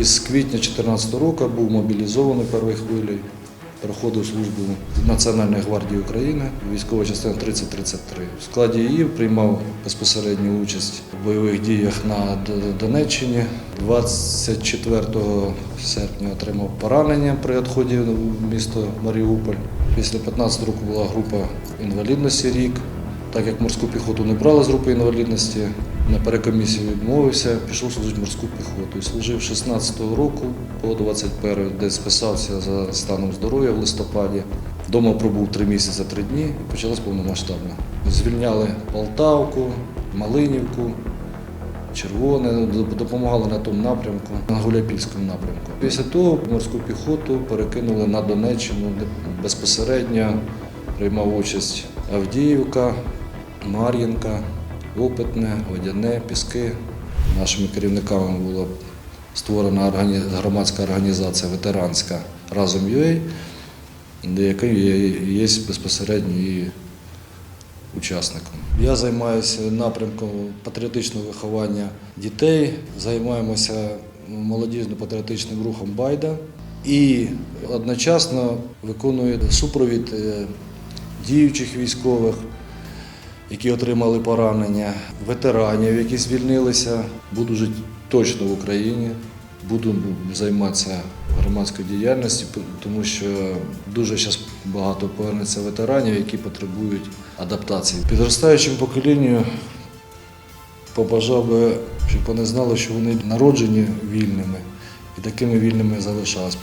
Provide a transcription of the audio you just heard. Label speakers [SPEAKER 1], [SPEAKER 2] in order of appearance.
[SPEAKER 1] Із квітня 2014 року був мобілізований першою хвилею, проходив службу Національної гвардії України, військова частина 3033. В складі її приймав безпосередню участь в бойових діях на Донеччині. 24 серпня отримав поранення при відході в місто Маріуполь. Після 15 року була група інвалідності рік. Так як морську піхоту не брали з групи інвалідності, на перекомісію відмовився, пішов служити морську піхоту. І служив 16-го року по 21 де списався за станом здоров'я в листопаді. Дома пробув три місяці, три дні і почалось повномасштабно. Звільняли Полтавку, Малинівку, Червоне, допомагали на тому напрямку, на Гуляйпільському напрямку. Після того морську піхоту перекинули на Донеччину, де безпосередньо приймав участь Авдіївка, Мар'їнка, Опитне, Водяне, Піски. Нашими керівниками була створена громадська організація ветеранська разом UA, де який є, безпосередньо і учасником. Я займаюся напрямком патріотичного виховання дітей, займаємося молодіжно-патріотичним рухом Байда і одночасно виконую супровід е, діючих військових, які отримали поранення, ветеранів, які звільнилися. Буду жити точно в Україні, буду займатися громадською діяльністю, тому що дуже зараз багато повернеться ветеранів, які потребують адаптації. Підростаючому поколінню побажав би, щоб вони знали, що вони народжені вільними і такими вільними залишались.